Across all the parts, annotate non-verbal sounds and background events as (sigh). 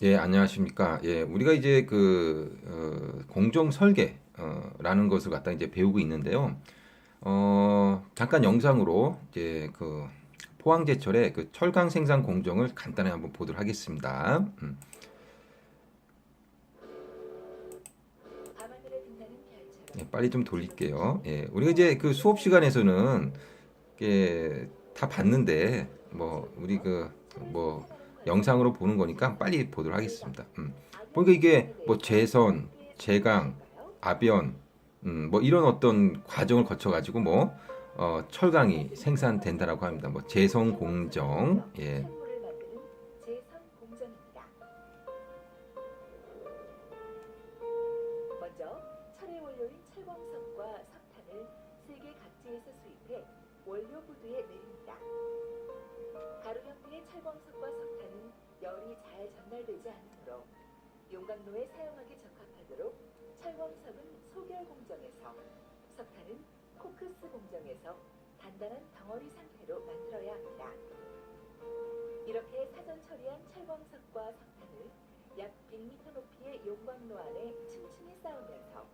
예, 안녕하십니까. 예, 우리가 이제 그, 어, 공정 설계, 어, 라는 것을 갖다 이제 배우고 있는데요. 어, 잠깐 영상으로 이제 그 포항제철의 그 철강 생산 공정을 간단히 한번 보도록 하겠습니다. 음. 예, 빨리 좀 돌릴게요. 예, 우리가 이제 그 수업 시간에서는 이게 다 봤는데 뭐 우리 그뭐 영상으로 보는 거니까 빨리 보도록 하겠습니다. 음. 보니까 이게 뭐 재선, 재강, 아변, 음, 뭐 이런 어떤 과정을 거쳐 가지고 뭐 어, 철강이 생산된다라고 합니다. 뭐 재성 공정, 예, 용광로에 사용하기 적합하도록 철광석은 소결 공정에서 석탄은 코크스 공정에서 단단한 덩어리 상태로 만들어야 합니다. 이렇게 사전 처리한 철광석과 석탄을 약 100m 높이의 용광로 안에 층층이 쌓으면서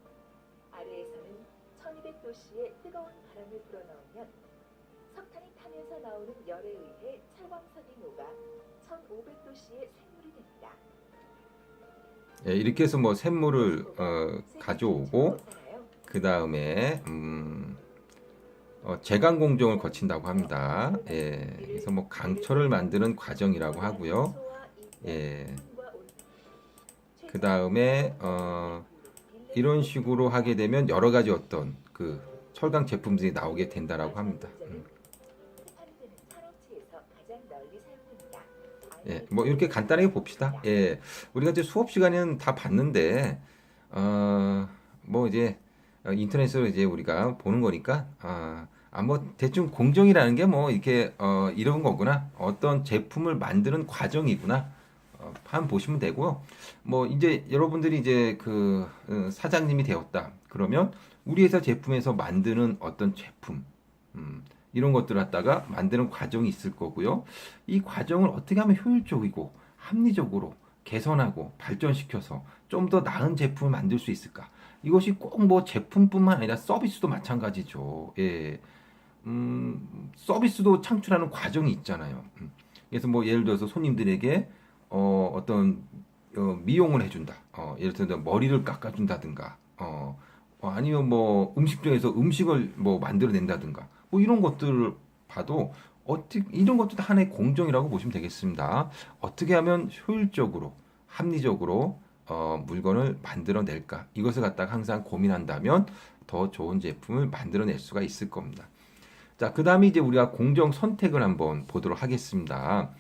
아래에서는 1200도씨의 뜨거운 바람을 불어넣으면 석탄이 타면서 나오는 열에 의해 철광석이 녹아 1500도씨의 샘물이 됩니다. 예, 이렇게 해서 뭐 샘물을 어, 가져오고 그 다음에 음, 어, 제강 공정을 거친다고 합니다. 예, 그래서 뭐 강철을 만드는 과정이라고 하고요. 예, 그 다음에 어, 이런 식으로 하게 되면 여러 가지 어떤 그 철강 제품들이 나오게 된다라고 합니다. 음. 예, 뭐 이렇게 간단하게 봅시다. 예, 우리가 이제 수업 시간에는 다 봤는데 어, 뭐 이제 어, 인터넷으로 이제 우리가 보는 거니까 아, 아, 뭐 대충 공정이라는 게 뭐 이렇게 어, 이런 거구나. 어떤 제품을 만드는 과정이구나. 어, 한 보시면 되고요. 뭐 이제 여러분들이 이제 그 어, 사장님이 되었다. 그러면 우리 회사 제품에서 만드는 어떤 제품 음, 이런 것들 갖다가 만드는 과정이 있을 거고요. 이 과정을 어떻게 하면 효율적이고 합리적으로 개선하고 발전시켜서 좀 더 나은 제품을 만들 수 있을까? 이것이 꼭 뭐 제품뿐만 아니라 서비스도 마찬가지죠. 예. 음, 서비스도 창출하는 과정이 있잖아요. 음. 그래서 뭐 예를 들어서 손님들에게 어, 어떤 어, 미용을 해준다. 어, 예를 들어서 머리를 깎아준다든가, 어, 어, 아니면 뭐 음식점에서 음식을 뭐 만들어낸다든가, 뭐 이런 것들을 봐도 어떻게 이런 것도 다 하나의 공정이라고 보시면 되겠습니다. 어떻게 하면 효율적으로, 합리적으로 어, 물건을 만들어낼까? 이것을 갖다가 항상 고민한다면 더 좋은 제품을 만들어낼 수가 있을 겁니다. 자, 그 다음에 이제 우리가 공정 선택을 한번 보도록 하겠습니다.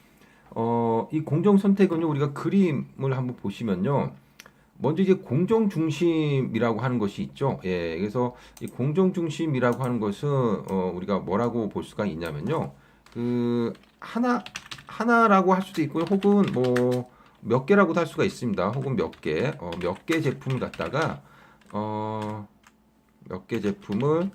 어, 이 공정 선택은요, 우리가 그림을 한번 보시면요. 먼저 이제 공정 중심이라고 하는 것이 있죠. 예, 그래서 이 공정 중심이라고 하는 것은 어, 우리가 뭐라고 볼 수가 있냐면요. 그 하나 하나라고 할 수도 있고요. 혹은 뭐 몇 개라고도 할 수가 있습니다. 혹은 몇 개, 어, 몇 개 제품을 갖다가 어, 몇 개 제품을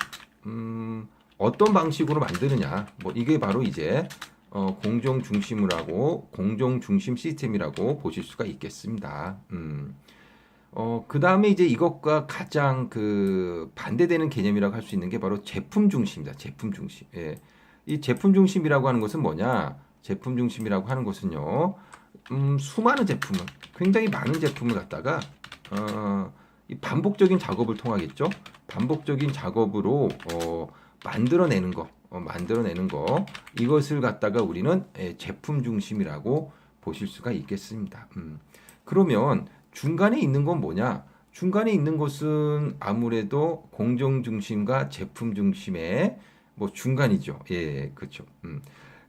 음, 어떤 방식으로 만드느냐. 뭐 이게 바로 이제 어, 공정 중심을 하고 공정 중심 시스템이라고 보실 수가 있겠습니다. 음. 어, 그 다음에 이제 이것과 가장 그 반대되는 개념이라고 할 수 있는 게 바로 제품 중심이다. 제품 중심. 예. 이 제품 중심이라고 하는 것은 뭐냐? 제품 중심이라고 하는 것은요, 음, 수많은 제품을, 굉장히 많은 제품을 갖다가, 어, 이 반복적인 작업을 통하겠죠? 반복적인 작업으로, 어, 만들어내는 거, 어, 만들어내는 거, 이것을 갖다가 우리는 예, 제품 중심이라고 보실 수가 있겠습니다. 음. 그러면 중간에 있는 건 뭐냐? 중간에 있는 것은 아무래도 공정 중심과 제품 중심의 뭐 중간이죠. 예, 그렇죠. 음.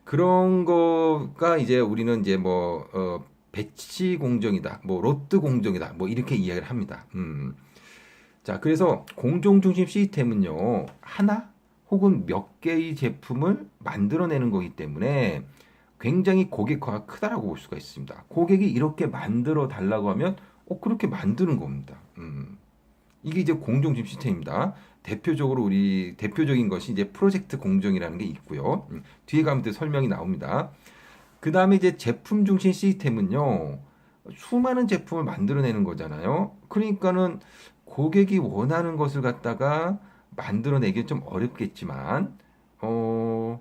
그런 거가 이제 우리는 이제 뭐 어, 배치 공정이다, 뭐 로트 공정이다, 뭐 이렇게 이야기를 합니다. 음. 자, 그래서 공정 중심 시스템은요 하나 혹은 몇 개의 제품을 만들어내는 거기 때문에 굉장히 고객화가 크다라고 볼 수가 있습니다. 고객이 이렇게 만들어 달라고 하면 어 그렇게 만드는 겁니다. 음. 이게 이제 공정심 시스템입니다. 대표적으로 우리 대표적인 것이 이제 프로젝트 공정이라는 게 있고요. 음, 뒤에 가면 또 설명이 나옵니다. 그 다음에 이제 제품 중심 시스템은요. 수많은 제품을 만들어내는 거잖아요. 그러니까는 고객이 원하는 것을 갖다가 만들어내기 좀 어렵겠지만, 어,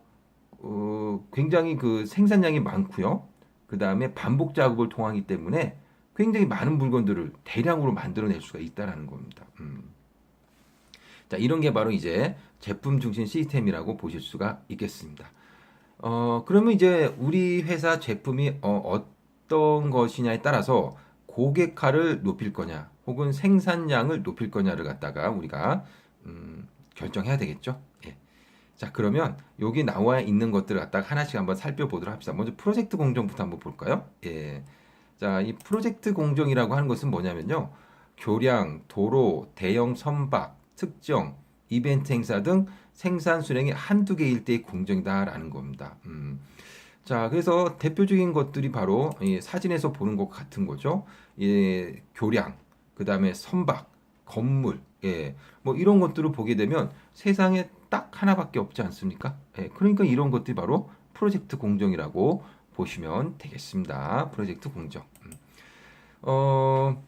어, 굉장히 그 생산량이 많고요. 그 다음에 반복 작업을 통하기 때문에 굉장히 많은 물건들을 대량으로 만들어낼 수가 있다라는 겁니다. 음. 자, 이런 게 바로 이제 제품 중심 시스템이라고 보실 수가 있겠습니다. 어, 그러면 이제 우리 회사 제품이 어, 어떤 것이냐에 따라서 고객화를 높일 거냐, 혹은 생산량을 높일 거냐를 갖다가 우리가 음, 결정해야 되겠죠. 예. 자, 그러면 여기 나와 있는 것들을 갖다가 하나씩 한번 살펴보도록 합시다. 먼저 프로젝트 공정부터 한번 볼까요? 예. 자, 이 프로젝트 공정이라고 하는 것은 뭐냐면요. 교량, 도로, 대형 선박, 특정, 이벤트 행사 등 생산 수량이 한두 개일 때의 공정이다라는 겁니다. 음. 자, 그래서 대표적인 것들이 바로 이 사진에서 보는 것 같은 거죠. 예, 교량, 그 다음에 선박, 건물, 예, 뭐 이런 것들을 보게 되면 세상에 딱 하나밖에 없지 않습니까? 예, 그러니까 이런 것들이 바로 프로젝트 공정이라고 보시면 되겠습니다. 프로젝트 공정. 음. 어,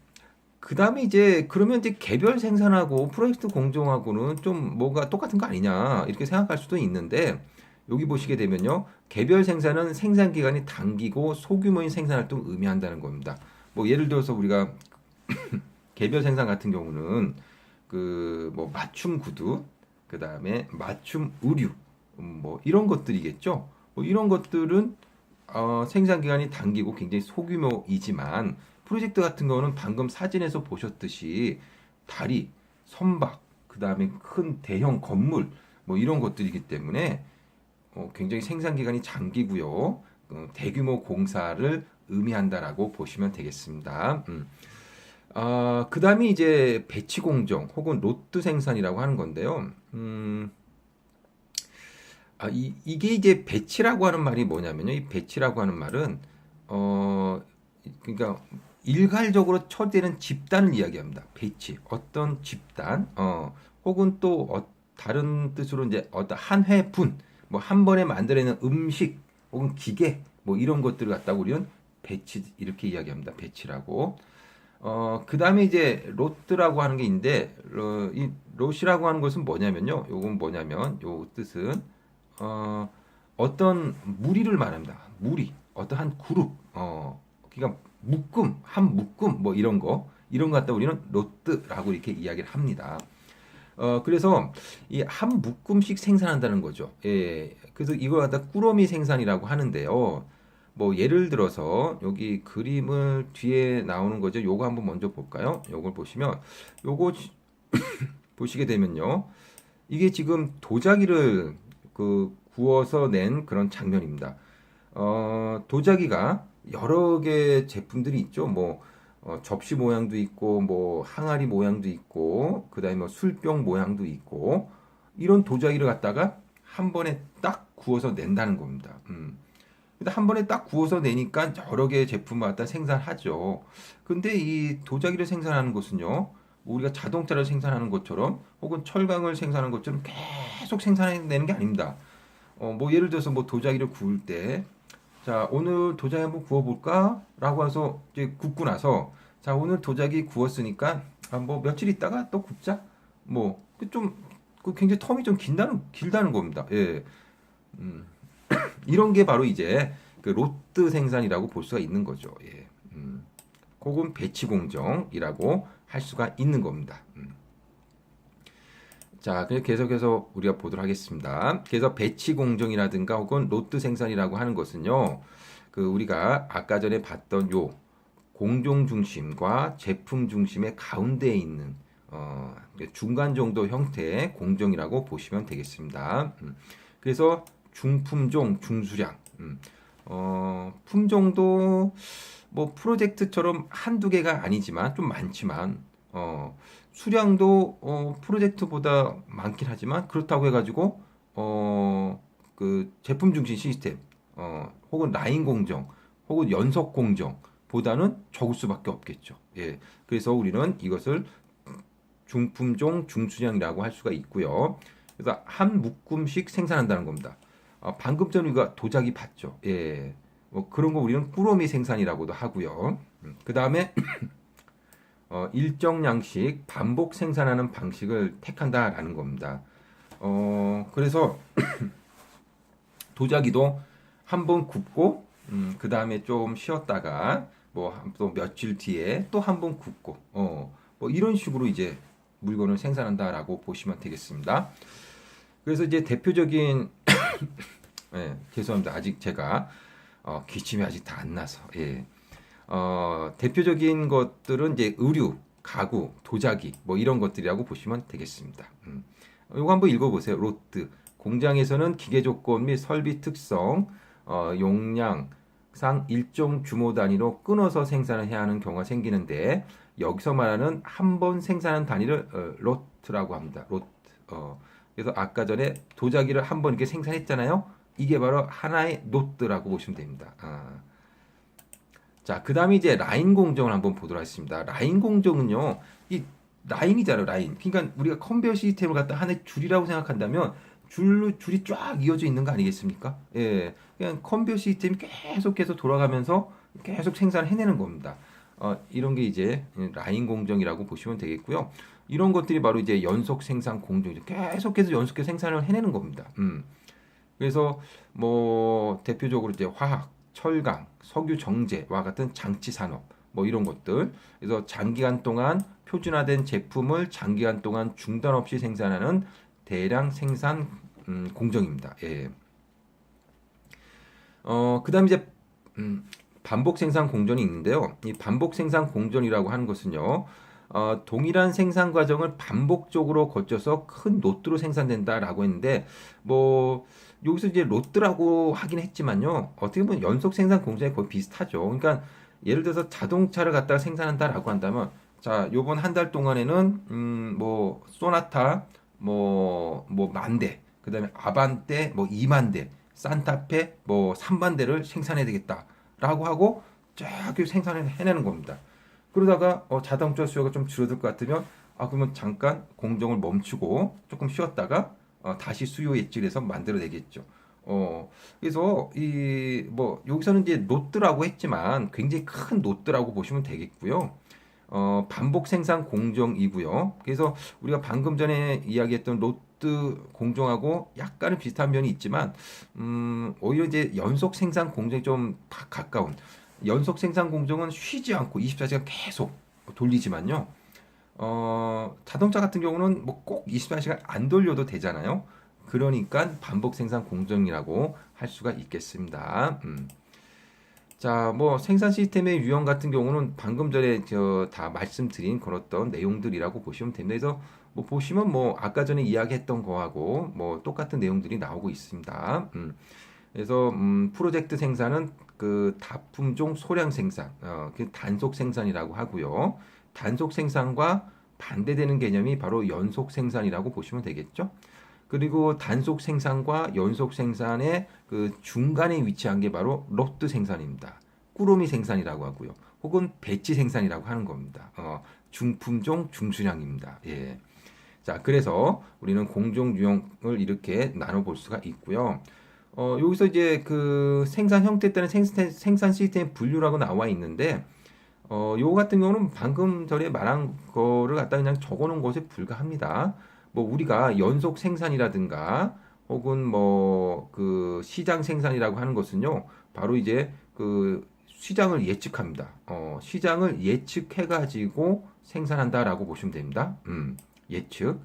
그 다음에 이제 그러면 이제 개별 생산하고 프로젝트 공정하고는 좀 뭐가 똑같은 거 아니냐 이렇게 생각할 수도 있는데 여기 보시게 되면요 개별 생산은 생산 기간이 단기고 소규모인 생산 활동을 의미한다는 겁니다. 뭐 예를 들어서 우리가 (coughs) 개별 생산 같은 경우는 그 뭐 맞춤 구두 그 다음에 맞춤 의류 음, 뭐 이런 것들이겠죠. 뭐 이런 것들은 어, 생산 기간이 단기고 굉장히 소규모이지만 프로젝트 같은 거는 방금 사진에서 보셨듯이 다리, 선박, 그 다음에 큰 대형 건물 뭐 이런 것들이기 때문에 어, 굉장히 생산 기간이 장기고요. 어, 대규모 공사를 의미한다라고 보시면 되겠습니다. 음. 아, 그 다음에 이제 배치 공정 혹은 로트 생산이라고 하는 건데요. 음, 아, 이, 이게 이제 배치라고 하는 말이 뭐냐면요. 이 배치라고 하는 말은, 어, 그러니까 일괄적으로 처리되는 집단을 이야기합니다. 배치. 어떤 집단, 어, 혹은 또 어, 다른 뜻으로 이제 어떤 한 회분, 뭐 한 번에 만들어내는 음식, 혹은 기계, 뭐 이런 것들을 갖다가 우리는 배치, 이렇게 이야기합니다. 배치라고. 어, 그 다음에 이제 로트라고 하는 게 있는데, 어, 이 롯이라고 하는 것은 뭐냐면요. 요건 뭐냐면, 요 뜻은, 어, 어떤 무리를 말합니다. 무리, 어떤 한 그룹, 어, 그러니까 묶음, 한 묶음, 뭐 이런 거, 이런 거 갖다 우리는 로트라고 이렇게 이야기를 합니다. 어, 그래서 이 한 묶음씩 생산한다는 거죠. 예. 그래서 이걸 갖다 꾸러미 생산이라고 하는데요. 뭐 예를 들어서 여기 그림을 뒤에 나오는 거죠. 요거 한번 먼저 볼까요? 요걸 보시면 요거 지- (coughs) 보시게 되면요. 이게 지금 도자기를 그 구워서 낸 그런 장면입니다. 어, 도자기가 여러 개 제품들이 있죠. 뭐 어, 접시 모양도 있고 뭐 항아리 모양도 있고 그다음에 뭐 술병 모양도 있고 이런 도자기를 갖다가 한 번에 딱 구워서 낸다는 겁니다. 음. 근데 한 번에 딱 구워서 내니까 여러 개의 제품을 갖다 생산하죠. 근데 이 도자기를 생산하는 것은요. 우리가 자동차를 생산하는 것처럼 혹은 철강을 생산하는 것처럼 계속 생산해내는 게 아닙니다. 어, 뭐 예를 들어서 뭐 도자기를 구울 때, 자 오늘 도자기 한번 구워볼까? 라고 해서 이제 굽고 나서, 자 오늘 도자기 구웠으니까 아, 뭐 며칠 있다가 또 굽자. 뭐좀 그 굉장히 텀이 좀 길다는 길다는 겁니다. 예, 음, (clears throat) 이런 게 바로 이제 그 로트 생산이라고 볼 수가 있는 거죠. 예, 음, 혹은 배치 공정이라고 할 수가 있는 겁니다. 음. 자, 계속해서 우리가 보도록 하겠습니다. 그래서 배치 공정이라든가 혹은 로트 생산이라고 하는 것은요, 그 우리가 아까 전에 봤던 요 공정 중심과 제품 중심의 가운데에 있는 어, 중간 정도 형태의 공정이라고 보시면 되겠습니다. 음. 그래서 중품종, 중수량, 음. 어, 품종도 뭐 프로젝트처럼 한두 개가 아니지만 좀 많지만 어, 수량도 어, 프로젝트보다 많긴 하지만 그렇다고 해가지고 어, 그 제품 중심 시스템 어, 혹은 라인 공정 혹은 연속 공정보다는 적을 수밖에 없겠죠. 예, 그래서 우리는 이것을 중품종 중수량이라고 할 수가 있고요. 그래서 한 묶음씩 생산한다는 겁니다. 어, 방금 전에 우리가 도자기 봤죠. 예, 뭐 그런 거 우리는 꾸러미 생산이라고도 하고요. 그 다음에 (clears throat) 어, 일정 양식 반복 생산하는 방식을 택한다라는 겁니다. 어, 그래서 (clears throat) 도자기도 한 번 굽고 음, 그 다음에 좀 쉬었다가 뭐또 며칠 뒤에 또 한 번 굽고 어, 뭐 이런 식으로 이제 물건을 생산한다라고 보시면 되겠습니다. 그래서 이제 대표적인 (clears throat) 예, 죄송합니다. 아직 제가 어, 기침이 아직 다 안 나서 예. 어, 대표적인 것들은 이제 의류, 가구, 도자기 뭐 이런 것들이라고 보시면 되겠습니다. 음. 이거 한번 읽어보세요. 로트 공장에서는 기계 조건 및 설비 특성, 어, 용량 상 일정 규모 단위로 끊어서 생산을 해야 하는 경우가 생기는데 여기서 말하는 한 번 생산한 단위를 어, 로트라고 합니다. 로트. 어, 그래서 아까 전에 도자기를 한 번 이렇게 생산했잖아요. 이게 바로 하나의 노트라고 보시면 됩니다. 아. 자, 그 다음에 이제 라인 공정을 한번 보도록 하겠습니다. 라인 공정은요, 이 라인이잖아요, 라인. 그러니까 우리가 컨베이어 시스템을 갖다 하나의 줄이라고 생각한다면 줄로 줄이 쫙 이어져 있는 거 아니겠습니까? 예, 그냥 컨베이어 시스템이 계속해서 돌아가면서 계속 생산을 해내는 겁니다. 어, 이런 게 이제 라인 공정이라고 보시면 되겠고요. 이런 것들이 바로 이제 연속 생산 공정이죠. 계속해서 연속해서 생산을 해내는 겁니다. 음. 그래서 뭐 대표적으로 이제 화학, 철강, 석유 정제와 같은 장치 산업 뭐 이런 것들. 그래서 장기간 동안 표준화된 제품을 장기간 동안 중단 없이 생산하는 대량 생산 음, 공정입니다. 예. 어, 그다음 이제 음, 반복 생산 공정이 있는데요. 이 반복 생산 공정이라고 하는 것은요. 어, 동일한 생산 과정을 반복적으로 거쳐서 큰 노트로 생산된다라고 했는데 뭐 여기서 이제 로트라고 하긴 했지만요. 어떻게 보면 연속 생산 공정에 거의 비슷하죠. 그러니까 예를 들어서 자동차를 갖다가 생산한다라고 한다면 자, 요번 한 달 동안에는 음, 뭐 소나타 뭐 뭐 만 대, 그다음에 아반떼 뭐 2만 대, 산타페 뭐 3만 대를 생산해야 되겠다라고 하고 쫙 생산을 해내는 겁니다. 그러다가 어, 자동차 수요가 좀 줄어들 것 같으면 아 그러면 잠깐 공정을 멈추고 조금 쉬었다가 어, 다시 수요 예측해서 만들어내겠죠. 어, 그래서 이 뭐 여기서는 이제 노트라고 했지만 굉장히 큰 노트라고 보시면 되겠고요. 어, 반복 생산 공정이고요. 그래서 우리가 방금 전에 이야기했던 로트 공정하고 약간은 비슷한 면이 있지만 음, 오히려 이제 연속 생산 공정이 좀 가- 가까운 연속 생산 공정은 쉬지 않고 24시간 계속 돌리지만요. 어, 자동차 같은 경우는 뭐 꼭 24시간 안 돌려도 되잖아요. 그러니까 반복 생산 공정이라고 할 수가 있겠습니다. 음. 자, 뭐 생산 시스템의 유형 같은 경우는 방금 전에 저 다 말씀드린 어떤 내용들이라고 보시면 됩니다. 그래서 뭐 보시면 뭐 아까 전에 이야기했던 거하고 뭐 똑같은 내용들이 나오고 있습니다. 음. 그래서 음, 프로젝트 생산은 그 다품종 소량 생산, 어, 그 단속 생산이라고 하고요. 단속 생산과 반대되는 개념이 바로 연속 생산이라고 보시면 되겠죠. 그리고 단속 생산과 연속 생산의 그 중간에 위치한 게 바로 로트 생산입니다. 꾸러미 생산이라고 하고요. 혹은 배치 생산이라고 하는 겁니다. 어, 중품종 중수량입니다. 예. 자, 그래서 우리는 공정 유형을 이렇게 나눠 볼 수가 있고요. 어, 여기서 이제 그 생산 형태에 따른 생산, 생산 시스템 분류라고 나와 있는데, 어, 요거 같은 경우는 방금 전에 말한 거를 갖다 그냥 적어 놓은 것에 불과합니다. 뭐 우리가 연속 생산이라든가 혹은 뭐 그 시장 생산이라고 하는 것은요, 바로 이제 그 시장을 예측합니다. 어, 시장을 예측해 가지고 생산한다라고 보시면 됩니다. 음, 예측.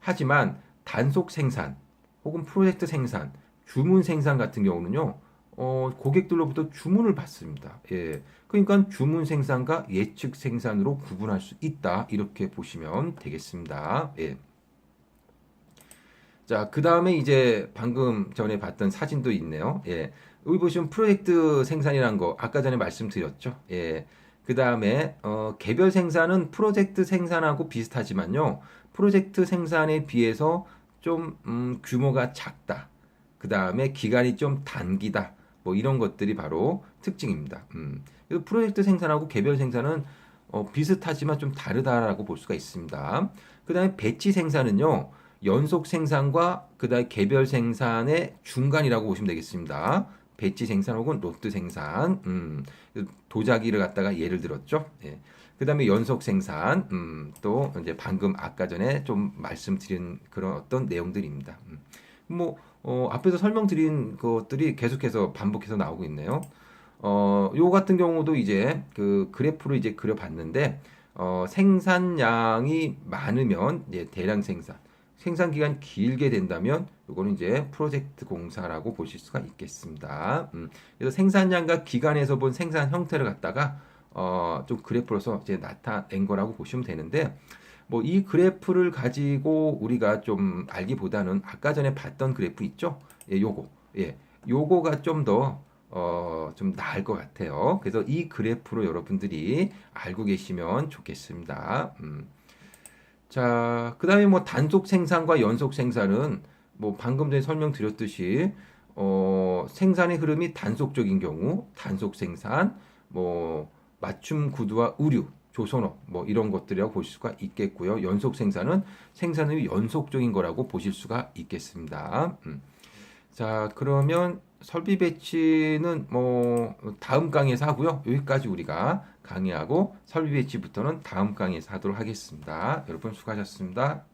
하지만 단속 생산 혹은 프로젝트 생산, 주문 생산 같은 경우는요, 어, 고객들로부터 주문을 받습니다. 예. 그러니까 주문 생산과 예측 생산으로 구분할 수 있다. 이렇게 보시면 되겠습니다. 예. 자, 그 다음에 이제 방금 전에 봤던 사진도 있네요. 예. 여기 보시면 프로젝트 생산이라는 거 아까 전에 말씀드렸죠. 예. 그 다음에 어, 개별 생산은 프로젝트 생산하고 비슷하지만요. 프로젝트 생산에 비해서 좀 음, 규모가 작다. 그 다음에 기간이 좀 단기다. 뭐 이런 것들이 바로 특징입니다. 음. 프로젝트 생산하고 개별 생산은 어, 비슷하지만 좀 다르다라고 볼 수가 있습니다. 그 다음에 배치 생산은요. 연속 생산과 그 다음에 개별 생산의 중간이라고 보시면 되겠습니다. 배치 생산 혹은 로트 생산, 음, 도자기를 갖다가 예를 들었죠. 예. 그 다음에 연속 생산, 음, 또 이제 방금 아까 전에 좀 말씀드린 그런 어떤 내용들입니다. 음. 뭐, 어, 앞에서 설명드린 것들이 계속해서 반복해서 나오고 있네요. 어, 요 같은 경우도 이제 그 그래프를 이제 그려봤는데, 어, 생산량이 많으면 이제 대량 생산, 생산 기간 길게 된다면 요거는 이제 프로젝트 공사라고 보실 수가 있겠습니다. 음, 그래서 생산량과 기간에서 본 생산 형태를 갖다가 어, 좀 그래프로서 이제 나타낸 거라고 보시면 되는데 뭐 이 그래프를 가지고 우리가 좀 알기보다는 아까 전에 봤던 그래프 있죠? 예, 요거. 예. 요거가 좀 더 어, 좀 나을 것 같아요. 그래서 이 그래프로 여러분들이 알고 계시면 좋겠습니다. 음. 자, 그 다음에 뭐 단속 생산과 연속 생산은 뭐 방금 전에 설명드렸듯이 어, 생산의 흐름이 단속적인 경우 단속 생산, 뭐 맞춤 구두와 의류, 조선업 뭐 이런 것들이라고 보실 수가 있겠고요. 연속 생산은 생산의 연속적인 거라고 보실 수가 있겠습니다. 음. 자, 그러면 설비 배치는 뭐 다음 강의에서 하고요. 여기까지 우리가 강의하고 설비 배치부터는 다음 강의에서 하도록 하겠습니다. 여러분 수고하셨습니다.